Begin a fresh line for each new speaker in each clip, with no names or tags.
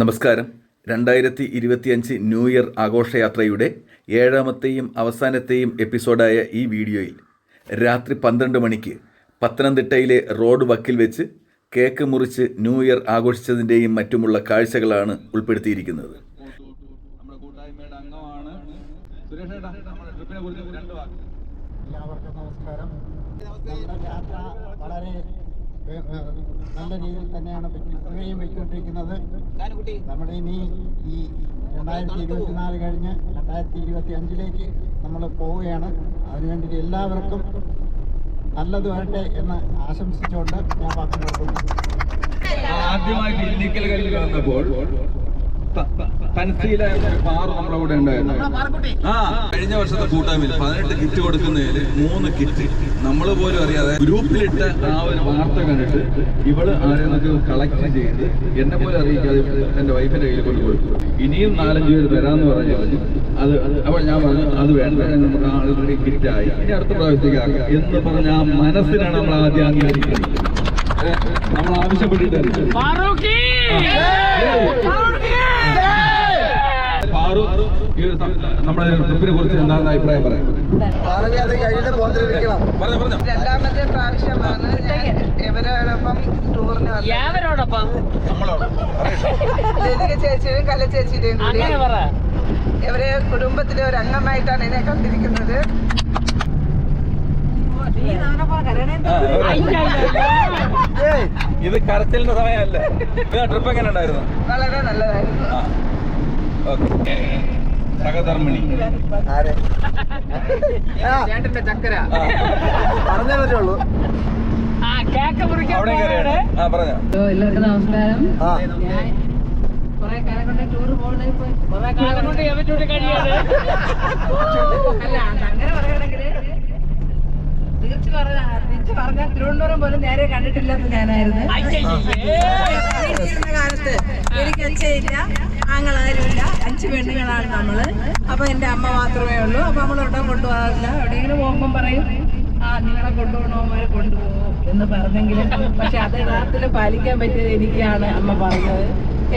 നമസ്കാരം. രണ്ടായിരത്തി ഇരുപത്തിയഞ്ച് ന്യൂ ഇയർ ആഘോഷയാത്രയുടെ ഏഴാമത്തെയും അവസാനത്തെയും എപ്പിസോഡായ ഈ വീഡിയോയിൽ രാത്രി പന്ത്രണ്ട് മണിക്ക് പത്തനംതിട്ടയിലെ റോഡ് വക്കിൽ വെച്ച് കേക്ക് മുറിച്ച് ന്യൂ ഇയർ ആഘോഷിച്ചതിന്റെയും മറ്റുമുള്ള കാഴ്ചകളാണ് ഉൾപ്പെടുത്തിയിരിക്കുന്നത്.
നമ്മുടെ കൂട്ടായ്മയുടെ അംഗമാണ് സുരേഷ് ഏട്ടാ നമ്മുടെ ട്രിപ്പിനെ രണ്ട് വാക്ക്.
എല്ലാവർക്കും നമസ്കാരം. നമ്മുടെ യാത്ര വളരെ നല്ല രീതിയിൽ തന്നെയാണ് ഇത്രയും വെച്ചുകൊണ്ടിരിക്കുന്നത്. നമ്മുടെ ഇനി ഈ രണ്ടായിരത്തി ഇരുപത്തിനാല് കഴിഞ്ഞ് രണ്ടായിരത്തി ഇരുപത്തി അഞ്ചിലേക്ക് നമ്മൾ പോവുകയാണ്. അതിനുവേണ്ടി എല്ലാവർക്കും നല്ലത് വരട്ടെ എന്ന് ആശംസിച്ചുകൊണ്ട് ഞാൻ വാക്ക് നിർത്തുന്നു
കല്ലിൽ വന്നപ്പോൾ തൻസീല പാറ നമ്മുടെ കൂടെ ഉണ്ടായിരുന്നു. ആ. കഴിഞ്ഞ വർഷത്തെ കൂട്ടായ്മയിൽ പതിനെട്ട് കിറ്റ് കൊടുക്കുന്നതിൽ മൂന്ന് കിറ്റ് നമ്മൾ പോലും അറിയാതെ ഗ്രൂപ്പിലിട്ട ആ ഒരു വാർത്ത കണ്ടിട്ട് ഇവൾ ആരെന്നൊക്കെ കളക്ട് ചെയ്ത് എന്നെ പോലും അറിയിക്കാതെ എന്റെ വൈഫിന്റെ കയ്യിൽ കൊണ്ട് കൊടുത്തു. ഇനിയും നാലഞ്ച് പേര് തരാന്ന് പറഞ്ഞു പറഞ്ഞു അത് അപ്പോൾ ഞാൻ പറഞ്ഞു അത് വേണ്ട നമുക്ക് ആൾറെഡി കിറ്റായി ഇനി അടുത്ത പ്രാവശ്യത്തേക്ക് ആക്കാം. എന്ന് പറഞ്ഞ ആ മനസ്സിനാണ് നമ്മൾ ആദ്യം അംഗീകരിക്കുന്നത് നമ്മൾ ആവശ്യപ്പെട്ടിട്ട്
ഫാറൂഖി
ഫാറു ഈ ഒരു നമ്മുടെ ട്രിപ്പിനെ കുറിച്ച് എന്താണ് അഭിപ്രായം പറയാം
രണ്ടാമത്തെ പ്രാവശ്യമാണ് ഇവരോടൊപ്പം ടൂറിന്
യാവരോടൊപ്പം?
ലതിക ചേച്ചിയും കല ചേച്ചിയുടെയും കൂടി.
അങ്ങനെ പറ.
ഇവരെ കുടുംബത്തിലെ ഒരു അംഗമായിട്ടാണ് എന്നെ കണ്ടിരിക്കുന്നത്.
ഇത് കരച്ചിലിന്റെ സമയമല്ല? ട്രിപ്പ് എങ്ങനെ ഉണ്ടായിരുന്നു
വളരെ നല്ലതായിരുന്നു.
ഓക്കെ. സഹധർമ്മിണി.
ചേട്ടന്റെ ചക്കര.
ആ,
പറഞ്ഞേ പറ്റുള്ളൂ.
എല്ലാവർക്കും നമസ്കാരം. കുറെ കാലം കൊണ്ട് ടൂർ പോകണേ പോയി
കുറെ കാലം കൊണ്ട്
അല്ല അങ്ങനെ പറയുകയാണെങ്കിൽ തിരിച്ചു പറഞ്ഞ തിരിച്ചു പറഞ്ഞാൽ തിരുവനന്തപുരം പോലും നേരെ കണ്ടിട്ടില്ലെന്ന് ഞാനായിരുന്നു. കാലത്ത് എനിക്ക് അച്ഛയില്ല ആങ്ങളാരുമില്ല അഞ്ച് പെണ്ണുങ്ങളാണ് നമ്മൾ. അപ്പൊ എന്റെ അമ്മ മാത്രമേ ഉള്ളൂ. അപ്പൊ നമ്മൾ ഒട്ടും കൊണ്ടുപോകാറില്ല. എവിടെയെങ്കിലും പോകുമ്പോ പറയും ആ നിങ്ങളെ കൊണ്ടുപോകണവന്മാരെ കൊണ്ടുപോകും എന്ന് പറഞ്ഞെങ്കിലും പക്ഷെ അത് യഥാർത്ഥത്തിൽ പാലിക്കാൻ പറ്റിയത് എനിക്കാണ് അമ്മ പറഞ്ഞത്.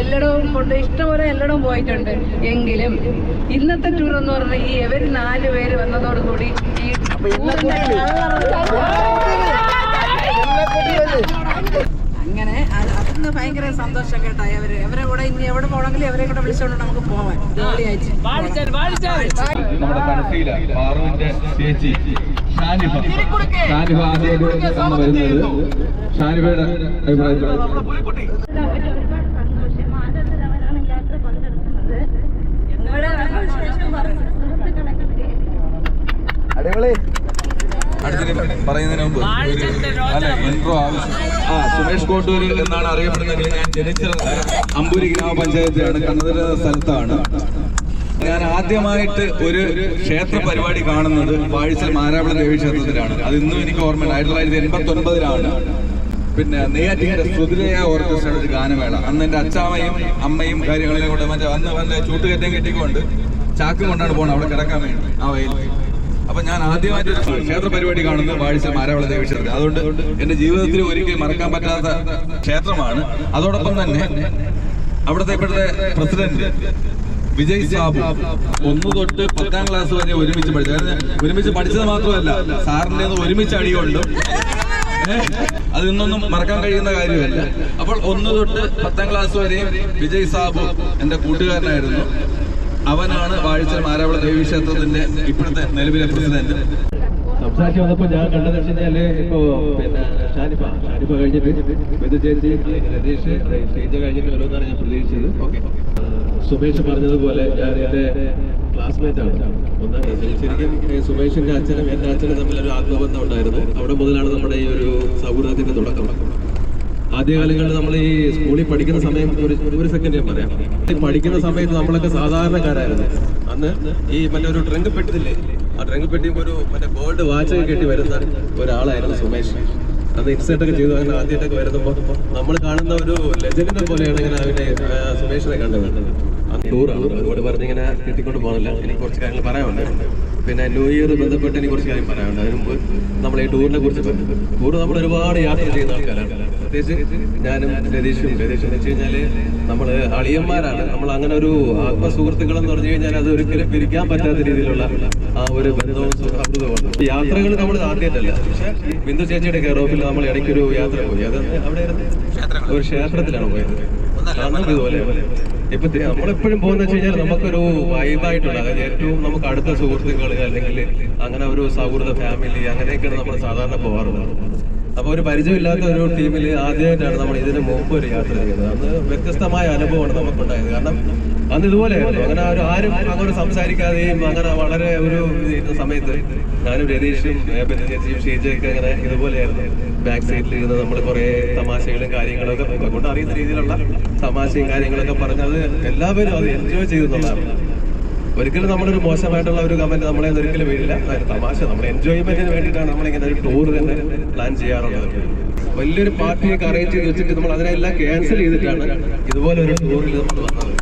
എല്ലടവും കൊണ്ട് ഇഷ്ടംപോലെ എല്ലടവും പോയിട്ടുണ്ട്. എങ്കിലും ഇന്നത്തെ ടൂർ എന്ന് പറഞ്ഞാൽ ഈ എവർ നാല് പേര് വന്നതോടുകൂടി ഈ അങ്ങനെ അത് അതൊന്ന് ഭയങ്കര സന്തോഷം കേട്ടോ അവർ അവരെ കൂടെ ഇനി എവിടെ പോകണമെങ്കിലും അവരെ കൂടെ വിളിച്ചോണ്ട് നമുക്ക് പോവാൻ
നമ്മുടെ തനസീല പാറുവിന്റെ ചേച്ചി ഷാനിഫ. ഷാനിഫ ആദ്യമായിട്ട് വരുന്നത് ഷാനിഫയുടെ അഭിപ്രായം. പറയൂ.
അടിപൊളി.
പറയുന്നതിന് മുമ്പ് അല്ല ഇൻട്രോ ആവശ്യം. ആ സുമേഷ് കോട്ടൂരിൽ എന്നാണ് അറിയപ്പെടുന്നതെങ്കിൽ ഞാൻ ജനിച്ചത് അമ്പൂരി ഗ്രാമപഞ്ചായത്തിലാണ് കണ്ണൂർ സ്ഥലത്താണ്. ഞാൻ ആദ്യമായിട്ട് ഒരു ക്ഷേത്ര പരിപാടി കാണുന്നത് വാഴിച്ചൽ മാരാവിള ദേവി ക്ഷേത്രത്തിലാണ്. അത് ഇന്നും എനിക്ക് ഓർമ്മയുണ്ട്. ആയിരത്തി തൊള്ളായിരത്തി എൺപത്തി ഒൻപതിലാണ് പിന്നെ നെയ്യാറ്റിങ്ങര സുതിരയ ഓർക്കസ്ട്രയുടെ ഒരു ഗാനമേള. അന്ന് എന്റെ അച്ചാമയും അമ്മയും കാര്യങ്ങളിലും കൂടെ മറ്റേ അന്ന് വന്ന ചൂട്ടുകയറ്റം കെട്ടിക്കൊണ്ട് ചാക്കും കൊണ്ടാണ് പോകുന്നത് അവിടെ കിടക്കാൻ വേണ്ടി. ആ വയലിൽ അപ്പൊ ഞാൻ ആദ്യമായിട്ട് ഒരു ക്ഷേത്ര പരിപാടി കാണുന്നത് വാഴിച്ച മാരാവള ദേവി ക്ഷേത്രം അതുകൊണ്ട് എന്റെ ജീവിതത്തിൽ ഒരിക്കലും മറക്കാൻ പറ്റാത്ത ക്ഷേത്രമാണ്. അതോടൊപ്പം തന്നെ അവിടുത്തെ ഇപ്പോഴത്തെ പ്രസിഡന്റ് വിജയ് സാബു ഒന്ന് തൊട്ട് പത്താം ക്ലാസ് വരെ ഒരുമിച്ച് പഠിച്ചു. ഒരുമിച്ച് പഠിച്ചത് മാത്രമല്ല സാറിന്റെ ഒരുമിച്ച് അടിയുണ്ട് അത് ഇന്നൊന്നും മറക്കാൻ കഴിയുന്ന കാര്യമല്ല. അപ്പോൾ ഒന്ന് തൊട്ട് പത്താം ക്ലാസ് വരെയും വിജയ് സാബു എന്റെ കൂട്ടുകാരനായിരുന്നു. അവനാണ് വാഴ്ച മാരാവള ദേവി ക്ഷേത്രത്തിന്റെ ഇപ്പോഴത്തെ നിലവിലെ പ്രസിഡന്റ്.
സംസാരിച്ച് വന്നപ്പോ ഞാൻ കണ്ടത് ഇപ്പോ പിന്നെ ഷാനിഫ ഷാനിഫ കഴിഞ്ഞിട്ട് ബിന്ദു ചേച്ചി രതീഷ് സ്റ്റേജ് കഴിഞ്ഞിട്ട് വരുമെന്നാണ് ഞാൻ പ്രതീക്ഷിച്ചത്. ഓക്കെ. സുമേഷ് പറഞ്ഞതുപോലെ ഞാൻ എന്റെ ക്ലാസ്മേറ്റ് ആണ്. ഒന്ന് ശരിക്കും സുമേഷിന്റെ അച്ഛനും എന്റെ അച്ഛനും തമ്മിൽ ഒരു ആത്മബന്ധം ഉണ്ടായിരുന്നു. അവിടെ മുതലാണ് നമ്മുടെ ഈ ഒരു സൗഹൃദത്തിന്റെ തുടക്കം. ആദ്യകാലങ്ങളിൽ നമ്മൾ ഈ സ്കൂളിൽ പഠിക്കുന്ന സമയം ഒരു ഒരു സെക്കൻഡ് ഞാൻ പറയാം. പഠിക്കുന്ന സമയത്ത് നമ്മളൊക്കെ സാധാരണക്കാരായിരുന്നു. അന്ന് ഈ മറ്റേ ഒരു ട്രങ്ക് പെട്ടില്ലേ? ആ ട്രങ്ക് പെട്ടി ഒരു മറ്റേ ഗോൾഡ് വാച്ച് ഒക്കെ കെട്ടി വരുന്ന ഒരാളായിരുന്നു സുമേഷ്. അത് ഒക്കെ ചെയ്തു. അങ്ങനെ ആദ്യമായിട്ടൊക്കെ വരുന്നപ്പോൾ നമ്മൾ കാണുന്ന ഒരു ലെജൻഡിനെ പോലെയാണ് ഇങ്ങനെ അവനെ ആ, സുമേഷിനെ കണ്ടത്. ടൂറാണ്. ഒരുപാട് പറഞ്ഞിങ്ങനെ കിട്ടിക്കൊണ്ട് പോകുന്നില്ല. എനിക്ക് കുറച്ച് കാര്യങ്ങൾ പറയാനുണ്ട്. പിന്നെ ന്യൂ ഇയർ ബന്ധപ്പെട്ട് എനിക്ക് കുറച്ച് കാര്യം പറയാനുണ്ട്. അതിന് മുമ്പ് നമ്മൾ ഈ ടൂറിനെ കുറിച്ച് ടൂർ നമ്മൾ ഒരുപാട് യാത്ര ചെയ്യുന്ന ആൾക്കാരാണ്. പ്രത്യേകിച്ച് ഞാനും രതീഷും. രതീഷ് എന്ന് വെച്ച് കഴിഞ്ഞാൽ നമ്മൾ അളിയന്മാരാണ്. നമ്മൾ അങ്ങനെ ഒരു ആത്മസുഹൃത്തുക്കൾ എന്ന് പറഞ്ഞു കഴിഞ്ഞാൽ അത് ഒരിക്കലും പിരിക്കാൻ പറ്റാത്ത രീതിയിലുള്ള ആ ഒരു ബന്ധവും സൗഹൃദവുമാണ് ഈ യാത്രകൾ നമ്മൾ ആദ്യമായിട്ടല്ല. പക്ഷേ ബിന്ദു ചേച്ചിയുടെ കെയർ ഓഫിൽ നമ്മൾ ഇടയ്ക്കൊരു യാത്ര പോയി. അത് അവിടെ ഒരു ക്ഷേത്രത്തിലാണ് പോയത്. ഇതുപോലെ? ഇപ്പൊ നമ്മളെപ്പോഴും പോകുന്ന വെച്ച് കഴിഞ്ഞാൽ നമുക്കൊരു വൈബായിട്ടുള്ള അതായത് ഏറ്റവും നമുക്ക് അടുത്ത സുഹൃത്തുക്കൾ അല്ലെങ്കിൽ അങ്ങനെ ഒരു സൗഹൃദ ഫാമിലി അങ്ങനെയൊക്കെയാണ് നമ്മൾ സാധാരണ പോകാറുള്ളത്. അപ്പൊ ഒരു പരിചയമില്ലാത്ത ഒരു ടീമിൽ ആദ്യമായിട്ടാണ് നമ്മൾ ഇതിന് മുമ്പ് ഒരു യാത്ര ചെയ്യുന്നത് അന്ന് വ്യത്യസ്തമായ അനുഭവമാണ് നമുക്കുണ്ടായത്. കാരണം അന്ന് ഇതുപോലെ അങ്ങനെ ഒരു ആരും അങ്ങനെ സംസാരിക്കാതെയും അങ്ങനെ വളരെ ഒരു ഇരുന്ന സമയത്ത് ഞാനും രതീഷും ചേച്ചിയും ഷീജയൊക്കെ അങ്ങനെ ഇതുപോലെയായിരുന്നു. ബാക്ക് സൈഡിൽ ഇരുന്ന് നമ്മൾ കുറെ തമാശകളും കാര്യങ്ങളൊക്കെ കൊണ്ട് അറിയുന്ന രീതിയിലുള്ള തമാശയും കാര്യങ്ങളൊക്കെ പറഞ്ഞത് എല്ലാവരും അത് എൻജോയ് ചെയ്തെന്നുള്ളതാണ് ഒരിക്കലും നമ്മളൊരു മോശമായിട്ടുള്ള ഒരു കമന്റ് നമ്മളെ ഒരിക്കലും വീഴില്ല തമാശ. നമ്മൾ എൻജോയ്മെന്റിന് വേണ്ടിയിട്ടാണ് നമ്മളിങ്ങനെ ഒരു ടൂർ തന്നെ പ്ലാൻ ചെയ്യാറുള്ളത്. വലിയൊരു പാർട്ടിയൊക്കെ അറേഞ്ച് ചെയ്ത് വെച്ചിട്ട് നമ്മൾ അതിനെല്ലാം ക്യാൻസൽ ചെയ്തിട്ടാണ് ഇതുപോലെ ഒരു ടൂറിൽ നമ്മൾ വന്നത്.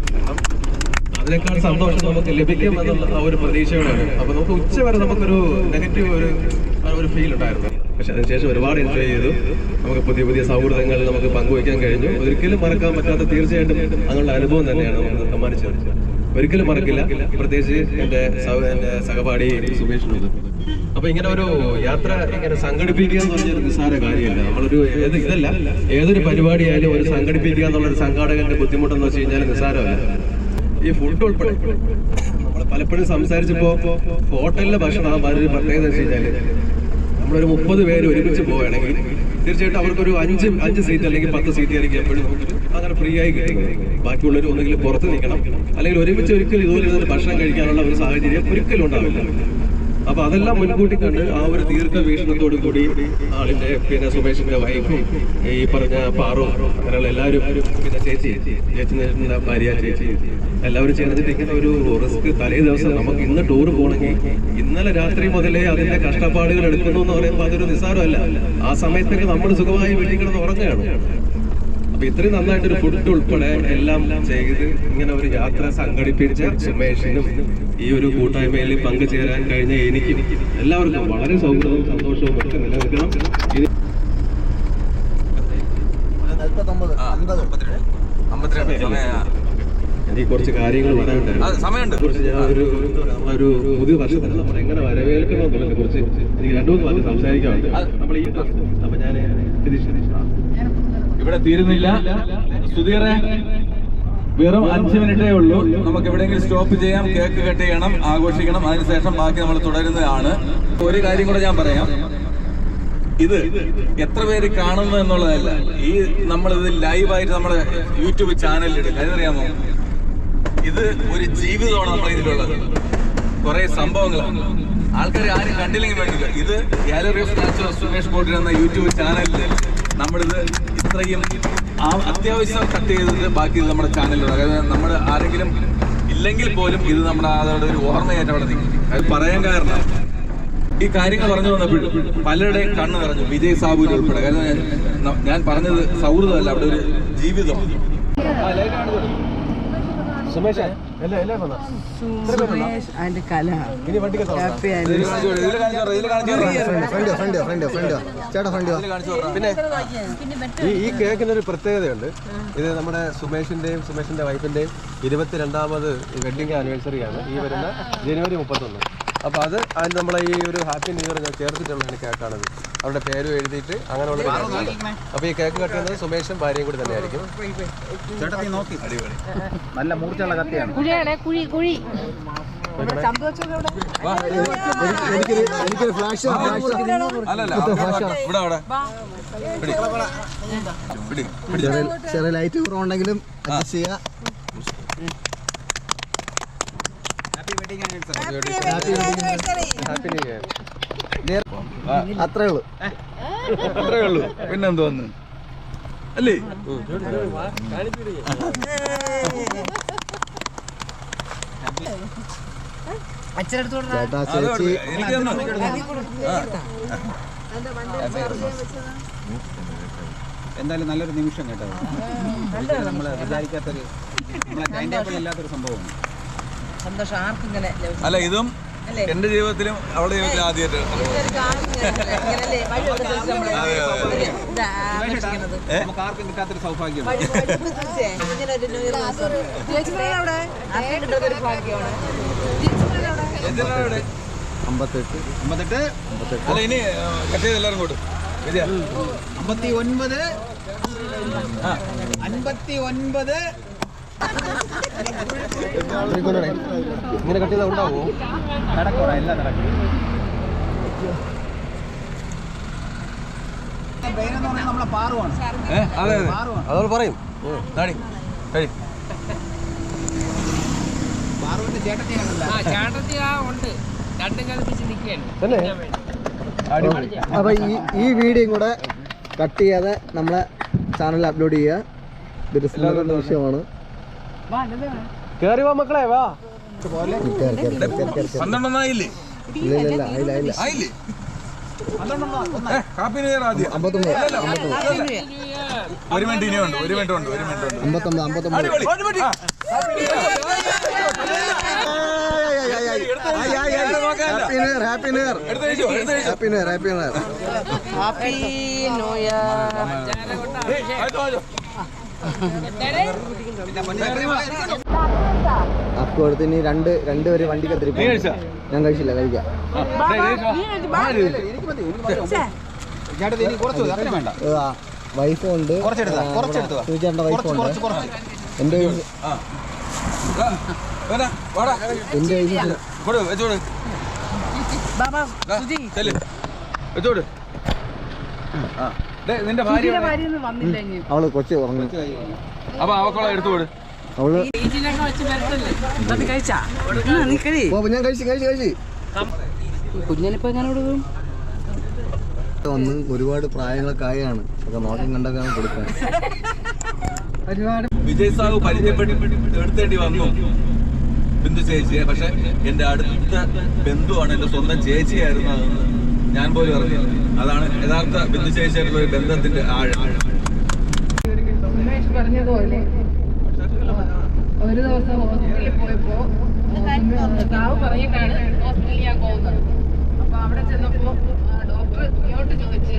അതിനേക്കാൾ സന്തോഷം നമുക്ക് ലഭിക്കും എന്നുള്ള ആ ഒരു പ്രതീക്ഷയോടെയാണ്. അപ്പൊ നമുക്ക് ഉച്ച വരെ നമുക്കൊരു നെഗറ്റീവ് ഒരു ഒരു ഫീൽ ഉണ്ടായിരുന്നു. പക്ഷെ അതിനുശേഷം ഒരുപാട് എൻജോയ് ചെയ്തു. നമുക്ക് പുതിയ പുതിയ സൗഹൃദങ്ങൾ നമുക്ക് പങ്കുവയ്ക്കാൻ കഴിഞ്ഞു. ഒരിക്കലും മറക്കാൻ പറ്റാത്ത തീർച്ചയായിട്ടും അങ്ങനെയുള്ള അനുഭവം തന്നെയാണ് നമുക്ക് സമ്മാനിച്ചത്. ഒരിക്കലും മറക്കില്ല. പ്രത്യേകിച്ച് എന്റെ എന്റെ സഹപാഠി സുമേഷിനോട്. അപ്പൊ ഇങ്ങനെ ഒരു യാത്ര ഇങ്ങനെ സംഘടിപ്പിക്കുക എന്ന് പറഞ്ഞൊരു നിസ്സാര കാര്യമല്ല. നമ്മളൊരു ഇതല്ല. ഏതൊരു പരിപാടിയായാലും ഒരു സംഘടിപ്പിക്കുക എന്നുള്ള ഒരു സംഘാടകന്റെ ബുദ്ധിമുട്ടെന്ന് വെച്ച് കഴിഞ്ഞാൽ നിസ്സാരമല്ല. ഈ ഫുഡ് ഉൾപ്പെടെ നമ്മൾ പലപ്പോഴും സംസാരിച്ചപ്പോ ഹോട്ടലിലെ ഭക്ഷണം ഒരു പ്രത്യേകത വെച്ച് കഴിഞ്ഞാൽ നമ്മളൊരു മുപ്പത് പേര് ഒരുമിച്ച് പോവുകയാണെങ്കിൽ തീർച്ചയായിട്ടും അവർക്കൊരു അഞ്ച് അഞ്ച് സീറ്റ് അല്ലെങ്കിൽ പത്ത് സീറ്റ് ആയിരിക്കും എപ്പോഴും. അങ്ങനെ ഫ്രീ ആയി കിട്ടുന്നത്. ബാക്കിയുള്ളവർ ഒന്നെങ്കിൽ പുറത്ത് നിൽക്കണം അല്ലെങ്കിൽ ഒരുമിച്ച് ഒരിക്കലും ഇതുപോലെ ഭക്ഷണം കഴിക്കാനുള്ള ഒരു സാഹചര്യം ഒരിക്കലും ഉണ്ടാവില്ല. അപ്പൊ അതെല്ലാം മുൻകൂട്ടി കണ്ട് ആ ഒരു ദീർഘവീക്ഷണത്തോടു കൂടി ആളിന്റെ പിന്നെ സുമേഷിന്റെ വൈഫും ഈ പറഞ്ഞ പാറു അങ്ങനെയുള്ള എല്ലാവരും പിന്നെ ചേച്ചി ചേച്ചി ഭാര്യ ചേച്ചി എല്ലാവരും ചേർന്നിട്ട് ഇങ്ങനെ ഒരു റിസ്ക് തലേ ദിവസം നമുക്ക് ഇന്ന് ടൂർ പോകണമെങ്കിൽ ഇന്നലെ രാത്രി മുതലേ അതിന്റെ കഷ്ടപ്പാടുകൾ എടുക്കുന്നു എന്ന് പറയുമ്പോൾ അതൊരു നിസ്സാരമല്ല. ആ സമയത്തൊക്കെ നമ്മൾ സുഖമായി വീട്ടിൽ ഉറങ്ങുകയാണ്. അപ്പൊ ഇത്രയും നന്നായിട്ട് ഒരു ഫുഡ് ഉൾപ്പെടെ എല്ലാം ചെയ്ത് ഇങ്ങനെ ഒരു യാത്ര സംഘടിപ്പിച്ച സുമേഷിനും ഈ ഒരു കൂട്ടായ്മയിൽ പങ്കുചേരാൻ കഴിഞ്ഞ എനിക്കും എല്ലാവർക്കും വളരെ സൗഹൃദവും സന്തോഷവും ഒക്കെ നിലനിൽക്കണം. എനിക്ക് കുറച്ച് കാര്യങ്ങൾ പറയാനുണ്ടായിരുന്നു
സമയമുണ്ട്.
കുറിച്ച് ഞാൻ ഒരു ഒരു പുതിയ നമ്മൾ എങ്ങനെ വരവേൽക്കണം എന്നുള്ളതിനെ കുറിച്ച് എനിക്ക് രണ്ടു മൂന്ന് വാക്ക് സംസാരിക്കാറുണ്ട് നമ്മൾ ഈ അപ്പൊ ഞാൻ
ഇവിടെ തീരുന്നില്ല. സുധീറെ വെറും അഞ്ച് മിനിറ്റേ ഉള്ളൂ. നമുക്ക് എവിടെയെങ്കിലും സ്റ്റോപ്പ് ചെയ്യാം കേക്ക് കട്ട് ചെയ്യണം ആഘോഷിക്കണം. അതിനുശേഷം ബാക്കി നമ്മൾ തുടരുന്നതാണ്. ഒരു കാര്യം കൂടെ ഞാൻ പറയാം. ഇത് എത്ര പേര് കാണുന്നു എന്നുള്ളതല്ല. ഈ നമ്മൾ ഇത് ലൈവായിട്ട് നമ്മുടെ യൂട്യൂബ് ചാനലിൽ ഇടില്ല അതറിയാമോ ഇത് ഒരു ജീവിതമാണ് നമ്മുടെ ഇതിലുള്ളത്. കുറെ സംഭവങ്ങളാണ്. ആൾക്കാർ ആരും കണ്ടില്ലെങ്കിൽ വേണ്ടില്ല. ഇത് gallery of natural Sumesh bottle എന്ന യൂട്യൂബ് ചാനലിൽ നമ്മളിത് ഇത്രയും ആ- അത്യാവശ്യം കട്ട് ചെയ്തത് ബാക്കി നമ്മുടെ ചാനലിലുണ്ട് അതായത് നമ്മൾ ആരെങ്കിലും ഇല്ലെങ്കിൽ പോലും ഇത് നമ്മുടെ അതോടെ ഒരു ഓർമ്മയായിട്ട് അവിടെ നിൽക്കും. അത് പറയാൻ കാരണം ഈ കാര്യങ്ങൾ പറഞ്ഞു വന്നപ്പോഴും പലരുടെയും കണ്ണ് നിറഞ്ഞു. വിജയ് സാബുവിൽ ഉൾപ്പെടെ. കാരണം ഞാൻ- പറഞ്ഞത് സൗഹൃദമല്ല അവിടെ ഒരു
വന്നാ
സുമേഷ് ആൻഡ് കല. ഹാപ്പി
പിന്നെ ഈ ഈ കേക്കിന് ഒരു പ്രത്യേകതയുണ്ട്. ഇത് നമ്മുടെ സുമേഷിന്റെയും സുമേഷിന്റെ വൈഫിന്റെയും ഇരുപത്തിരണ്ടാമത് വെഡിങ് ആനിവേഴ്സറി ആണ്. ഈ വരുന്ന ജനുവരി മുപ്പത്തൊന്ന്. അപ്പോൾ അത് അതിന് നമ്മളെ ഈ ഒരു ഹാപ്പി ന്യൂ ഇയർ ഞാൻ ചേർത്തിട്ടുള്ള കേക്കാണത് അവരുടെ പേരും എഴുതിയിട്ട് അങ്ങനെയുള്ള അപ്പോൾ ഈ കേക്ക് കട്ടുന്നത് സുമേഷും ഭാര്യയും കൂടി തന്നെയായിരിക്കും.
നല്ല മൂർച്ചയുള്ള കത്തിയാണ്. എനിക്കൊരു ഫ്ലാഷ് ചെറിയ ലൈറ്റ് കുറവുണ്ടെങ്കിലും അഡ്ജസ്റ്റ് ചെയ്യാം
ഹാപ്പി ന്യൂ ഇയർ
അത്രേ ഉള്ളൂ.
അത്രേ ഉള്ളൂ. പിന്നെന്തോന്ന് അല്ലേ?
ചേട്ടാ ചേച്ചി.
എന്തായാലും നല്ലൊരു നിമിഷം കേട്ടോ. നമ്മൾ വിചാരിക്കാത്തൊരു നമ്മളെ ടൈം ടേബിൾ ഇല്ലാത്തൊരു സംഭവമാണ്.
സന്തോഷം ആർക്കും ഇങ്ങനെ
അല്ല ഇതും
അല്ലേ?
എന്റെ ജീവിതത്തിലും അവളുടെ ജീവിതത്തിലും ആദ്യമായിട്ട്?
അമ്പത്തെട്ട്.
അമ്പത്തെട്ട്?
അല്ല ഇനി കട്ട് ചെയ്ത് എല്ലാവരും കൂട്ടും
അമ്പത്തി ഒൻപത്. അൻപത്തി ഒൻപത്.
ഇങ്ങനെ കട്ടിയത് ഉണ്ടാവോ
നടക്കൂടാ എല്ലാം നടക്കും എന്ന് പറഞ്ഞാൽ നമ്മളെ പാറുവാണ്.
അതെ അതെ.
പാറുവാണ്.
അതോട് പറയും.
കഴി
അപ്പൊ ഈ ഈ വീഡിയോയും കൂടെ കട്ട് ചെയ്യാതെ നമ്മളെ ചാനലിൽ അപ്ലോഡ് ചെയ്യുക. ഇതൊരു വിഷയമാണ്. കേറി വാ മക്കളെ വാ.
പന്ത്രണ്ടൊന്നായില്ലേ
ഇല്ല ഇല്ല ഇല്ല ആയില്ല.
ഒരു മിനിറ്റ് ഇനിയുണ്ട് ഒരു മിനിറ്റ് ഉണ്ട് ഒരു മിനിറ്റ് ഉണ്ട്.
അമ്പത്തൊമ്പത്. അമ്പത്തൊമ്പത്. Happy new year happy new year. Happy new year happy new year.
Happy new year.
അടുത്ത് ഇനി രണ്ട് രണ്ടുപേര് വണ്ടി കത്തിരി
നീ കഴിച്ചാ?
ഞാൻ കഴിച്ചില്ല കഴിക്കാം.
വൈഫുണ്ട്. ഡേയ്,
വൈഫുണ്ട്. എന്റെ.
എന്റെ വെച്ചോട്. വെച്ചോട്. ആ. നിന്റെ ഭാര്യ?
അവൾ കൊച്ചു ഉറങ്ങി.
അപ്പൊ അവക്കോളെ എടുത്തു
വിട്.
അവൾ ഞാൻ കഴിച്ചു കഴിച്ചു കഴിച്ചു.
കുഞ്ഞിനിപ്പോ എങ്ങനെ കൊടുക്കും?
വന്ന് ഒരുപാട് പ്രായങ്ങളൊക്കെ ആയാണ്. അതൊക്കെ നോക്കം കണ്ടൊക്കെയാണ് കൊടുക്കാൻ.
ഒരുപാട് വിജയ് സാഹു പരിചയപ്പെട്ടി എടുത്തേണ്ടി വന്നു. ബിന്ദു ചേച്ചിയെ. പക്ഷെ എന്റെ അടുത്ത ബന്ധുവാണ് എന്റെ സ്വന്തം ചേച്ചിയായിരുന്നു അതെന്ന്. ഞാൻ പോലും അറിഞ്ഞില്ല. അതാണ് യഥാർത്ഥ ബിന്ദുശേഷിയുള്ള ഒരു ബന്ധത്തിന്റെ ആഴം.
പറഞ്ഞതുപോലെ ഒരു ദിവസം ഹോസ്പിറ്റലിൽ പോയപ്പോ സാവ് പറഞ്ഞിട്ടാണ് ഹോസ്പിറ്റലിൽ ഞാൻ പോകുന്നത്. അപ്പൊ അവിടെ ചെന്നപ്പോ ഡോക്ടർ ഇങ്ങോട്ട് ചോദിച്ച്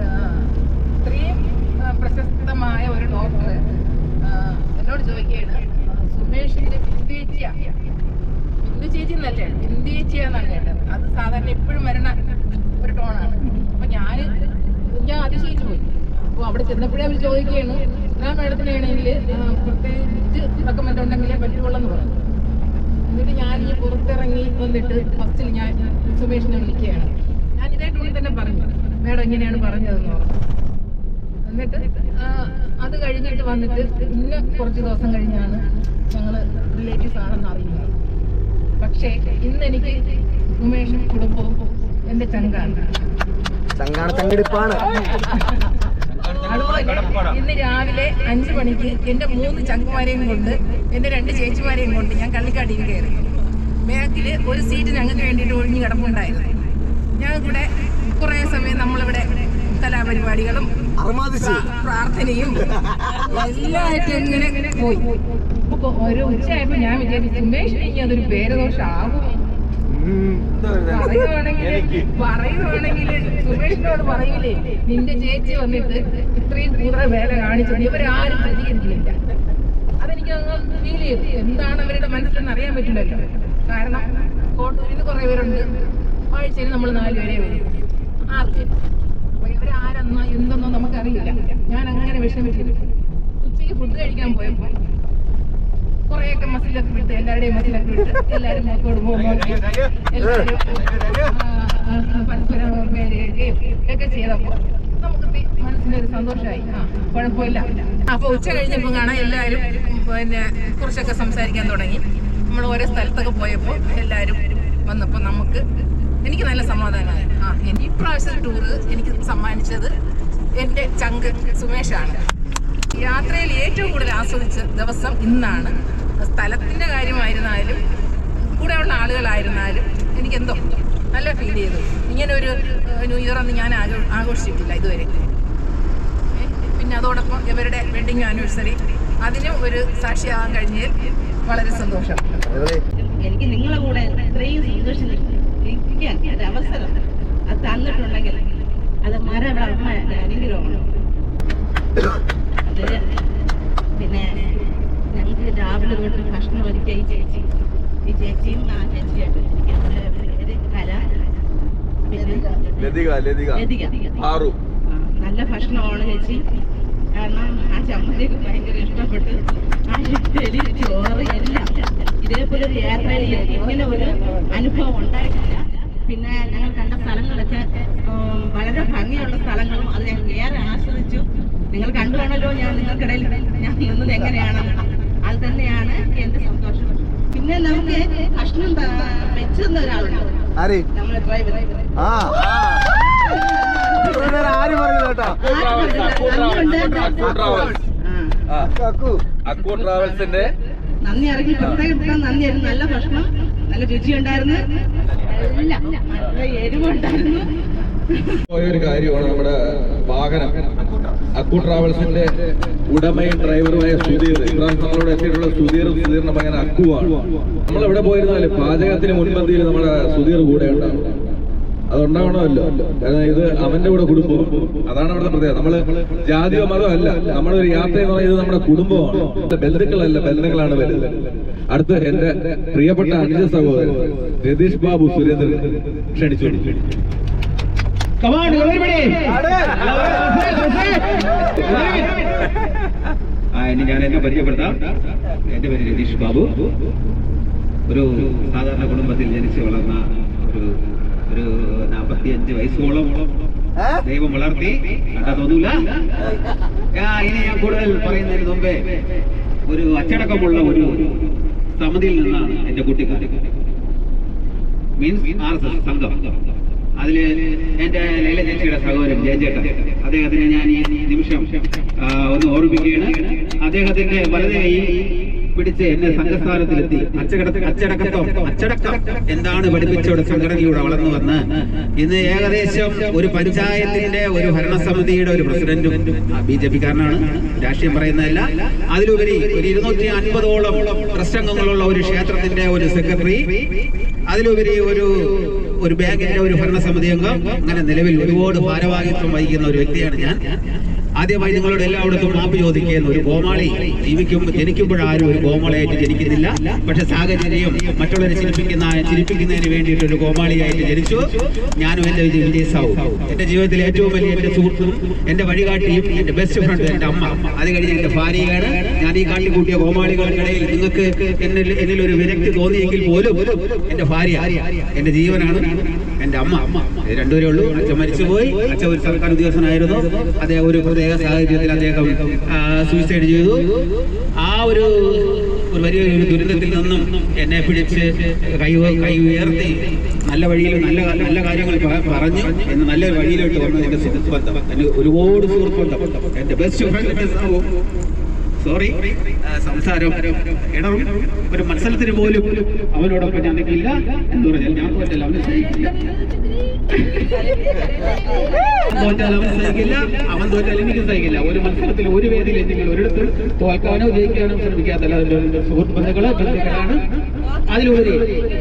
ആ, ഇത്രയും ആ, പ്രശസ്തമായ ഒരു ഡോക്ടർ എന്നോട് ചോദിക്കുകയാണ് സുമേഷിന്റെ ബിന്ദുചേച്ചിയാ ബിന്ദു ചേച്ചി എന്നല്ലേ ബിന്ദുചേച്ചിയാന്നാണ് കേട്ടത് അത് സാധാരണ എപ്പോഴും വരുന്ന ഒരു ടോണാണ് അപ്പൊ ഞാൻ ഞാൻ അതിശയിച്ചു പോയി ചെന്നപ്പോഴേ അവർ ചോദിക്കുകയാണ് ആ മാഡത്തിനാണെങ്കിൽ പ്രത്യേകിച്ച് റെക്കമെൻഡ് ഉണ്ടെങ്കിലേ പറ്റുള്ളൂ എന്ന് പറഞ്ഞു. എന്നിട്ട് ഞാൻ ഈ പുറത്തിറങ്ങി വന്നിട്ട് ഫസ്റ്റിൽ ഞാൻ സുമേഷിനെ വിളിക്കുകയാണ്. ഞാൻ ഇതേ ഇതായിട്ടുള്ളിൽ തന്നെ പറഞ്ഞു മാഡം എങ്ങനെയാണ് പറഞ്ഞതെന്ന് പറഞ്ഞു. എന്നിട്ട് അത് കഴിഞ്ഞിട്ട് വന്നിട്ട് ഇന്ന് കുറച്ച് ദിവസം കഴിഞ്ഞാണ് ഞങ്ങൾ റിലേറ്റീവ്സ് ആണെന്ന് അറിയുന്നത്. പക്ഷേ ഇന്ന് എനിക്ക് ഉമേഷും കുടുംബവും എന്റെ ചങ്കാണ്.
ചങ്കാണ് ചങ്കടിപ്പാണ്.
അതുപോലെ ഇന്ന് രാവിലെ അഞ്ചു മണിക്ക് എന്റെ മൂന്ന് ചങ്കുമാരെയും കൊണ്ട് എന്റെ രണ്ട് ചേച്ചിമാരെയും കൊണ്ട് ഞാൻ കള്ളിക്കാടിയിൽ കയറി. ബാക്കിൽ ഒരു സീറ്റ് ഞങ്ങൾക്ക് വേണ്ടിയിട്ട് ഒഴിഞ്ഞു കിടപ്പുണ്ടായിരുന്നു. ഞങ്ങൾക്കിവിടെ കുറേ സമയം നമ്മളിവിടെ കലാപരിപാടികളും പ്രാ- പ്രാർത്ഥനയും എല്ലാമായിട്ട് ഇങ്ങനെ പോയി. അപ്പൊ ഒരു ഉച്ചയായപ്പോ ഞാൻ വിചാരിച്ചു ഉമേഷ് ഇനി അതൊരു പേരദോഷമാകും പറയുവാണെങ്കിൽ സുമേഷിനോട് പറയില്ലേ നിന്റെ ചേച്ചി വന്നിട്ട് ഇത്രയും കൂടുതൽ വേല കാണിച്ചിട്ട് ഇവരാരും പ്രതികരിക്കുന്നില്ല. അതെനിക്ക് ഫീൽ ചെയ്തു. എന്താണ് അവരുടെ മനസ്സിലെന്ന് അറിയാൻ പറ്റില്ലല്ലോ. കാരണം കോട്ടൂരിൽ നിന്ന് കുറേ പേരുണ്ട്. ആഴ്ചയിൽ നമ്മൾ നാലുപേരെ വരും ആറ് പേര് അപ്പൊ ഇവരാരെന്നോ എന്തെന്നോ നമുക്കറിയില്ല. ഞാൻ അങ്ങനെ വിഷമിച്ചിരുന്നു ഉച്ചയ്ക്ക് ഫുഡ് കഴിക്കാൻ പോയപ്പോൾ കുറെയൊക്കെ മസിലൊക്കെ വിട്ട് എല്ലാവരുടെയും മസിലൊക്കെ വിട്ട് എല്ലാവരും നോക്കോട് ആ, പരസ്പരം പേരുകയും ഒക്കെ നമുക്ക് മനസ്സിലൊരു സന്തോഷമായി കുഴപ്പമില്ല അപ്പൊ ഉച്ച കഴിഞ്ഞപ്പോൾ കാണാൻ എല്ലാവരും പിന്നെ കുറച്ചൊക്കെ സംസാരിക്കാൻ തുടങ്ങി. നമ്മൾ ഓരോ സ്ഥലത്തൊക്കെ പോയപ്പോൾ എല്ലാവരും വന്നപ്പോൾ നമുക്ക് എനിക്ക് നല്ല സമാധാനമായി. ആ ഈ പ്രാവശ്യം ടൂറ് എനിക്ക് സമ്മാനിച്ചത് എന്റെ ചങ്ക് സുമേഷാണ്. യാത്രയിൽ ഏറ്റവും കൂടുതൽ ആസ്വദിച്ച ദിവസം ഇന്നാണ്. സ്ഥലത്തിന്റെ കാര്യമായിരുന്നാലും കൂടെയുള്ള ആളുകളായിരുന്നാലും എനിക്കെന്തോ നല്ല ഫീൽ ചെയ്തു. ഇങ്ങനെ ഒരു ന്യൂ ഒന്നും ഞാൻ ആഘോ- ആഘോഷിച്ചിട്ടില്ല ഇതുവരെ. പിന്നെ അതോടൊപ്പം ഇവരുടെ വെഡിങ് ആനിവേഴ്സറി അതിനും ഒരു സാക്ഷിയാകാൻ കഴിഞ്ഞതിൽ വളരെ സന്തോഷം.
എനിക്ക് നിങ്ങളെ കൂടെ ഇത്രയും സന്തോഷം അവസരം അത് തന്നിട്ടുണ്ടെങ്കിൽ അത് അത് പിന്നെ ഞങ്ങൾക്ക് രാവിലെ തൊട്ട് ഭക്ഷണം ഒരുക്കി ചേച്ചി ഈ ചേച്ചിയും ആ ചേച്ചിയായിട്ട് എനിക്ക് ഒരു കല
ലതിക. ലതിക. ആറു
നല്ല ഭക്ഷണമാണ് ചേച്ചി. കാരണം ആ ചമ്മന്തിയൊക്കെ ഭയങ്കര ഇഷ്ടപ്പെട്ട് ആ ഇഡ്ഡലി ചോറ് എല്ലാം. ഇതേപോലെ ഒരു യാത്രയിൽ ഇങ്ങനെ ഒരു അനുഭവം ഉണ്ടായിട്ടില്ല. പിന്നെ ഞങ്ങൾ കണ്ട സ്ഥലങ്ങളൊക്കെ വളരെ ഭംഗിയുള്ള സ്ഥലങ്ങളും അത് ഞങ്ങൾ ഏറെ ആസ്വദിച്ചു. നിങ്ങൾ കണ്ടു കാണല്ലോ ഞാൻ നിങ്ങൾക്കിടയിൽ. ഞാൻ നിന്നത് എങ്ങനെയാണ്? അത് തന്നെയാണ് എന്റെ സന്തോഷം. പിന്നെ നമുക്ക് ഭക്ഷണം മെച്ചുന്ന വെച്ചു തന്ന ഒരാളുണ്ട്.
ആര്?
നമ്മളെ ഡ്രൈവർ
ആ. ആര് പറഞ്ഞു കേട്ടോ?
അക്കു ട്രാവൽസിന്റെ
നന്ദി അറിയിക്കും പ്രത്യേകം നന്ദിയായിരുന്നു നല്ല ഭക്ഷണം നല്ല രുചിയുണ്ടായിരുന്നു എല്ലാം നല്ല എരിവുണ്ടായിരുന്നു.
ഒരു കാര്യമാണ് നമ്മുടെ വാഹനം. അക്കു ട്രാവൽസിന്റെ ഉടമയും ഡ്രൈവറുമായ സുധീർ ഇമ്രാൻ നമ്മളോട് എത്തിയിട്ടുള്ള സുധീർ സുധീറിന്റെ മകൻ അക്കുവാണ്. നമ്മൾ എവിടെ പോയിരുന്നാലും പാചകത്തിന് മുൻപന്തിയിൽ നമ്മുടെ സുധീർ കൂടെ ഉണ്ടാവും. അതുണ്ടാവണമല്ലോ. കാരണം ഇത് അവന്റെ കൂടെ കുടുംബം അതാണ് അവിടുത്തെ പ്രത്യേകത. നമ്മൾ ജാതിയോ മതമോ അല്ല. നമ്മളൊരു യാത്ര എന്ന് പറയുന്നത് നമ്മുടെ കുടുംബമാണ്. ബന്ധുക്കളല്ല ബന്ധങ്ങളാണ് വരുന്നത്. അടുത്ത് എന്റെ പ്രിയപ്പെട്ട അനുജ സഹോദരൻ രതീഷ് ബാബു സുരേന്ദ്രൻ ക്ഷണിച്ചു
ആ ഇനി ഞാൻ എന്നെ പരിചയപ്പെടുത്താം. എന്റെ പേര് രതീഷ് ബാബു. ഒരു സാധാരണ കുടുംബത്തിൽ ജനിച്ച് വളർന്ന ഒരു ഒരു നാൽപ്പത്തിയഞ്ച് വയസ്സോളം ദൈവം വളർത്തി. കണ്ടാ തോന്നൂല? ഇനി ഞാൻ കൂടുതൽ പറയുന്നതിന് മുമ്പേ ഒരു അച്ചടക്കമുള്ള ഒരു സമിതിയിൽ നിന്നാണ് എന്റെ കുട്ടിക്കാരി മീൻസ് ആർ എസ് എസ് സംഘം. അതിൽ എന്റെ ലൈല ചേച്ചിയുടെ സഹോദരൻ ജയചേട്ടൻ. അദ്ദേഹത്തിനെ ഞാൻ ഈ നിമിഷം ഒന്ന് ഓർമ്മിക്കുകയാണ് അദ്ദേഹത്തിന്റെ വലത് കൈ പിടിച്ച് എന്നെ സംഘസ്ഥാനത്തിലെത്തി. അച്ചടക്ക അച്ചടക്കത്തോ അച്ചടക്കം എന്താണ് പഠിപ്പിച്ചവിടെ സംഘടനയിലൂടെ വളർന്നു വന്ന് ഇന്ന് ഏകദേശം ഒരു പഞ്ചായത്തിന്റെ ഒരു ഭരണസമിതിയുടെ ഒരു പ്രസിഡന്റും ബി ജെ പിക്കാരനാണ്. രാഷ്ട്രീയം പറയുന്നതല്ല. അതിലുപരി ഒരു ഇരുന്നൂറ്റി അൻപതോളം പ്രസംഗങ്ങളുള്ള ഒരു ക്ഷേത്രത്തിന്റെ ഒരു സെക്രട്ടറി. അതിലുപരി ഒരു ഒരു ബാങ്കിന്റെ ഒരു ഭരണസമിതി അംഗം അങ്ങനെ നിലവിൽ ഒരുപാട് ഭാരവാഹിത്വം വഹിക്കുന്ന ഒരു വ്യക്തിയാണ് ഞാൻ. ആദ്യമായി നിങ്ങളോട് എല്ലായിടത്തും മാപ്പ് ചോദിക്കുന്ന ഒരു കോമാളി ജീവിക്കും ജനിക്കുമ്പോഴാരും ഒരു കോമാളിയായിട്ട് ജനിക്കുന്നില്ല. പക്ഷെ സാഹചര്യം മറ്റുള്ളവരെ ചിരിപ്പിക്കുന്ന ചിരിപ്പിക്കുന്നതിന് വേണ്ടിയിട്ട് ഒരു കോമാളിയായിട്ട് ജനിച്ചു. ഞാനും എന്റെ വിജയ വിജയ് സാവു എന്റെ ജീവിതത്തിലെ ഏറ്റവും വലിയ എന്റെ സുഹൃത്തും എന്റെ വഴികാട്ടിയും എന്റെ ബെസ്റ്റ് ഫ്രണ്ട് എന്റെ അമ്മ. അത് കഴിഞ്ഞ് എന്റെ ഭാര്യയാണ്. ഞാൻ ഈ കാട്ടിക്കൂട്ടിയ കോമാളികൾക്കിടയിൽ നിങ്ങൾക്ക് എന്നിൽ എന്നിൽ ഒരു വിരക്തി തോന്നിയെങ്കിൽ പോലും എന്റെ ഭാര്യ എന്റെ ജീവനാണ്. എന്റെ അമ്മ. രണ്ടുപേരേ ഉള്ളൂ. അച്ഛൻ മരിച്ചുപോയി. അച്ഛൻ ഒരു സർക്കാർ ഉദ്യോഗസ്ഥനായിരുന്നു. അദ്ദേഹം ഒരു പ്രത്യേക സാഹചര്യത്തിൽ അദ്ദേഹം സൂയിസൈഡ് ചെയ്തു. ആ ഒരു ഒരു വലിയ ദുരന്തത്തിൽ നിന്നും എന്നെ പിടിച്ച് കൈ കൈ ഉയർത്തി നല്ല വഴിയിൽ നല്ല നല്ല കാര്യങ്ങൾ പറഞ്ഞു. എന്ന് നല്ല വഴിയിലോട്ട് വന്നു. എന്റെ സുഹൃത്ത് ബന്ധം ഒരുപാട് സുഹൃത്ത് ബന്ധം. എന്റെ ബെസ്റ്റ് ഫ്രണ്ട് സോറി സംസാരം ഇടറും ഒരു മത്സരത്തിന് പോലും അവനോടൊപ്പം ഞാൻ നിൽക്കില്ല എന്ന് പറഞ്ഞാൽ ഞാൻ തോറ്റല്ല അവന് സഹിക്കില്ല. തോറ്റാൽ അവൻ സഹിക്കില്ല അവൻ തോറ്റാൽ എനിക്ക് സഹിക്കില്ല. ഒരു മത്സരത്തിൽ ഒരു വേദിയിൽ എന്തെങ്കിലും ഒരിടത്ത് തോൽക്കാനോ ജയിക്കാനോ ശ്രമിക്കാത്തല്ല സുഹൃത്ത് ബന്ധുക്കൾ ബന്ധുക്കളാണ്. അതിലുപരി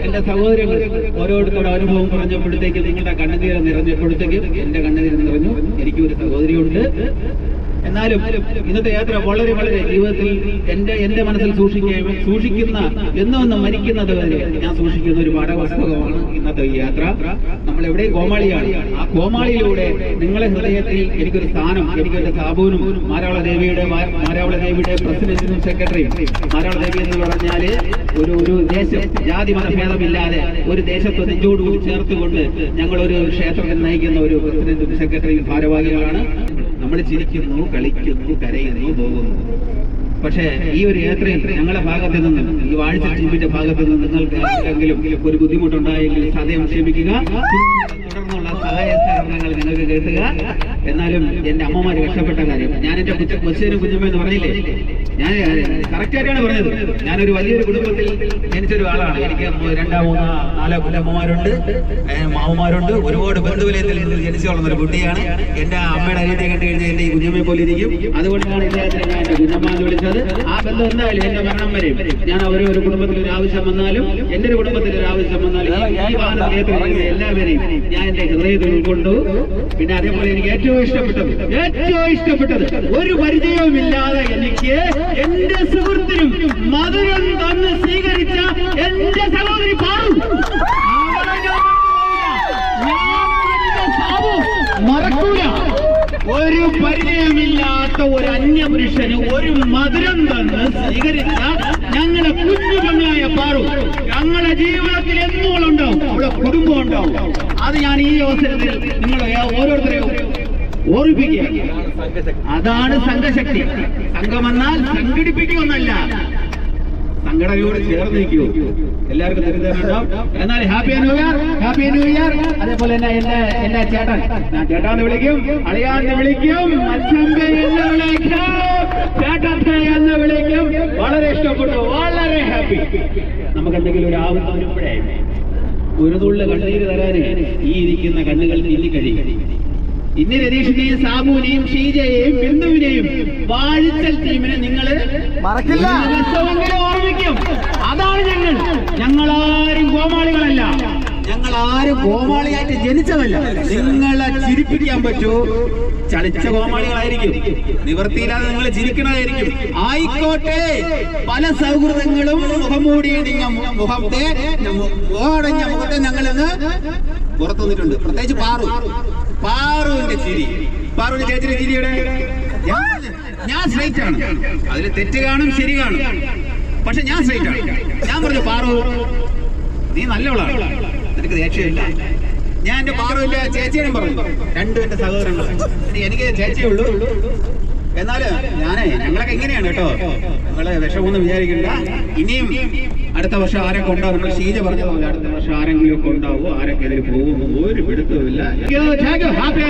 എന്റെ സഹോദരങ്ങൾ ഓരോരുത്തരുടെ അനുഭവം പറഞ്ഞപ്പോഴത്തേക്ക് നിങ്ങളുടെ കണ്ണുനീര് നിറഞ്ഞപ്പോഴത്തേക്ക് എന്റെ കണ്ണുനീര് നിറഞ്ഞു. എനിക്കൊരു സഹോദരിയുണ്ട്. എന്നാലും ഇന്നത്തെ യാത്ര വളരെ വളരെ ജീവിതത്തിൽ എന്റെ എന്റെ മനസ്സിൽ സൂക്ഷിക്കുകയും സൂക്ഷിക്കുന്ന എന്നൊന്നും മരിക്കുന്നത് വരെ ഞാൻ സൂക്ഷിക്കുന്ന ഒരു പാഠപുസ്തകമാണ് ഇന്നത്തെ ഈ യാത്ര. നമ്മൾ എവിടെ കോമാളിയാണ്. ആ കോമാളിയിലൂടെ നിങ്ങളെ ഹൃദയത്തിൽ എനിക്കൊരു സ്ഥാനം എനിക്കൊരു സാബുവിനും മാരാവള ദേവിയുടെ മാരാവള ദേവിയുടെ പ്രസിഡന്റിനും സെക്രട്ടറിയും. മാരാവള ദേവി എന്ന് പറഞ്ഞാൽ ഒരു ഒരു ദേശം ജാതി മതഭേദമില്ലാതെ ഒരു ദേശത്തെ നെഞ്ചോടുകൂടി ചേർത്തുകൊണ്ട് ഞങ്ങൾ ഒരു ക്ഷേത്രത്തിൽ നയിക്കുന്ന ഒരു പ്രസിഡന്റും സെക്രട്ടറിയും ഭാരവാഹികളാണ്. നമ്മൾ ചിരിക്കുന്നു കളിക്കുന്നു കരയുന്നു പോകുന്നു. പക്ഷേ ഈ ഒരു യാത്രയിൽ ഞങ്ങളുടെ ഭാഗത്ത് നിന്നും ഈ വാഴ്ച ടീമിന്റെ ഭാഗത്ത് നിന്ന് നിങ്ങൾക്ക് ആർക്കെങ്കിലും ഒരു ബുദ്ധിമുട്ടുണ്ടായെങ്കിൽ സദയം ക്ഷമിക്കുക. തുടർന്നുള്ള സഹായ സഹകരണങ്ങൾ നിങ്ങൾക്ക് കേട്ടുക എന്നാലും എന്റെ അമ്മമാര് രക്ഷപ്പെട്ട കാര്യം. ഞാൻ എന്റെ കൊച്ചു കൊച്ചിനും കുഞ്ഞുമെന്ന് പറഞ്ഞില്ലേ? ഞാൻ കറക്റ്റായിട്ടാണ് പറഞ്ഞത്. ഞാനൊരു വലിയൊരു കുടുംബത്തിൽ ജനിച്ചൊരു ആളാണ്. എനിക്ക് രണ്ടാം മൂന്നോ നാലോ കൊല്ലമ്മമാരുണ്ട് മാമമാരുണ്ട് ഒരുപാട് ബന്ധുവിലയത്തിൽ നിന്ന് ജനിച്ചു വളർന്നൊരു കുട്ടിയാണ്. എന്റെ അമ്മയുടെ അനിയത്തെ കണ്ടു കഴിഞ്ഞാൽ എന്റെ ഈ കുഞ്ഞമ്മയെ പോലെ ഇരിക്കും. അതുകൊണ്ടാണ് ഇദ്ദേഹത്തിനെ ഞാൻ എന്റെ കുഞ്ഞമ്മ എന്ന് വിളിച്ചത്. ആ ബന്ധം എന്തായാലും എന്റെ മരണം വരെയും. ഞാൻ അവരെ ഒരു കുടുംബത്തിൽ ഒരു ആവശ്യം വന്നാലും എന്റെ ഒരു കുടുംബത്തിൽ ഒരു ആവശ്യം വന്നാലും ഈ- എല്ലാവരെയും ഞാൻ എന്റെ ഹൃദയത്തിൽ ഉൾക്കൊണ്ടു. പിന്നെ അതേപോലെ എനിക്ക് ഏറ്റവും ഇഷ്ടപ്പെട്ടത് ഏറ്റവും ഇഷ്ടപ്പെട്ടത് ഒരു പരിചയവുമില്ലാതെ എനിക്ക് എന്റെ സുഹൃത്തിനും മധുരം തന്ന് സ്വീകരിച്ച എന്റെ സഹോദരി പാറു. മറക്കൂല. ഒരു പരിചയമില്ലാത്ത ഒരു അന്യപുരുഷന് ഒരു മധുരം തന്ന് സ്വീകരിച്ച ഞങ്ങളെ കുഞ്ഞു പെണ്ണായ പാറു. ഞങ്ങളുടെ ജീവിതത്തിൽ എന്നും ഉണ്ടാവും? അവളെ കുടുംബം ഉണ്ടാവും. അത് ഞാൻ ഈ അവസരത്തിൽ നിങ്ങളെ ഓരോരുത്തരെയും ഓർമ്മിപ്പിക്കുക അതാണ് സംഘശക്തി. സംഘമെന്നാൽ സംഘടിപ്പിക്കുമെന്നല്ല. സംഘടനയോട് ചേർന്ന് നിൽക്കൂ. എല്ലാവർക്കും തെറ്റിദ്ധാരണ എന്നാൽ happy new year. Happy new year. അതേപോലെ തന്നെ എന്റെ എന്റെ ചേട്ടൻ. ഞാൻ ചേട്ടാന്ന് വിളിക്കും. അളിയാന്ന് വിളിക്കും. എന്ന് വിളിക്കും. ചേട്ടത്തെ എന്ന് വിളിക്കും. വളരെ ഇഷ്ടപ്പെട്ടു. വളരെ ഹാപ്പി. നമുക്ക് എന്തെങ്കിലും ഒരു ആവശ്യം ഒരു തുള്ളി കണ്ണീര് തരാന് ഈ ഇരിക്കുന്ന കണ്ണുകൾ തിന്നിക്കഴിയും ഇന്ന് രതീഷിനെയും സാബുവിനെയും ഷീജയെയും ബിന്ദുവിനെയും വാഴിച്ചൽ ടീമിനെ നിങ്ങൾ മറക്കില്ല. ഓർമ്മിക്കും. അതാണ് ഞങ്ങൾ. ഞങ്ങൾ ആരും കോമാളികളല്ല ഞങ്ങൾ ആരും കോമാളിയായിട്ട് ജനിച്ചതല്ല. നിങ്ങളെ ചിരിപ്പിക്കാൻ പറ്റൂ. ചളിച്ച കോമാളികളായിരിക്കും നിവർത്തിയില്ലാതെ നിങ്ങൾ ചിരിക്കണതായിരിക്കും ആയിക്കോട്ടെ. പല സൗഹൃദങ്ങളും മുഖംമൂടിയടിഞ്ഞ മുഖത്തെ ഓടഞ്ഞ മുഖത്തെ ഞങ്ങൾ ഇന്ന് പുറത്തു വന്നിട്ടുണ്ട് പ്രത്യേകിച്ച് പാറു. പാറുവിന്റെ ചിരി. പാറുവിന്റെ ചേച്ചിയുടെ ചിരിയുടെ ഞാൻ സ്ട്രൈറ്റ് ആണ്. അതിൽ തെറ്റ് കാണും ശരി കാണും. പക്ഷെ ഞാൻ സ്ട്രൈറ്റ് ആണ്. ഞാൻ പറഞ്ഞു പാറു നീ നല്ലവളാണ്. നിനക്ക് ദേഷ്യമില്ല. ഞാൻ എന്റെ പാറുവില്ല ചേച്ചിയും പറഞ്ഞു. രണ്ടും എന്റെ സഹോദരങ്ങളാണ്. എനിക്ക് ചേച്ചിയേ ഉള്ളൂ. എന്നാൽ ഞാനേ ഞങ്ങളൊക്കെ എങ്ങനെയാണ് കേട്ടോ. ഞങ്ങളെ വിഷമൊന്നും വിചാരിക്കണ്ട. ഇനിയും അടുത്ത വർഷം ആരൊക്കെ ഉണ്ടാവും നമ്മൾ ഷീജ പറഞ്ഞ പോലെ അടുത്ത വർഷം ആരെങ്കിലും ഒക്കെ ഉണ്ടാവോ ആരൊക്കെ ഇതിൽ പോകുമോ ഒരു പിടുത്തവുമില്ല. ഹാപ്പി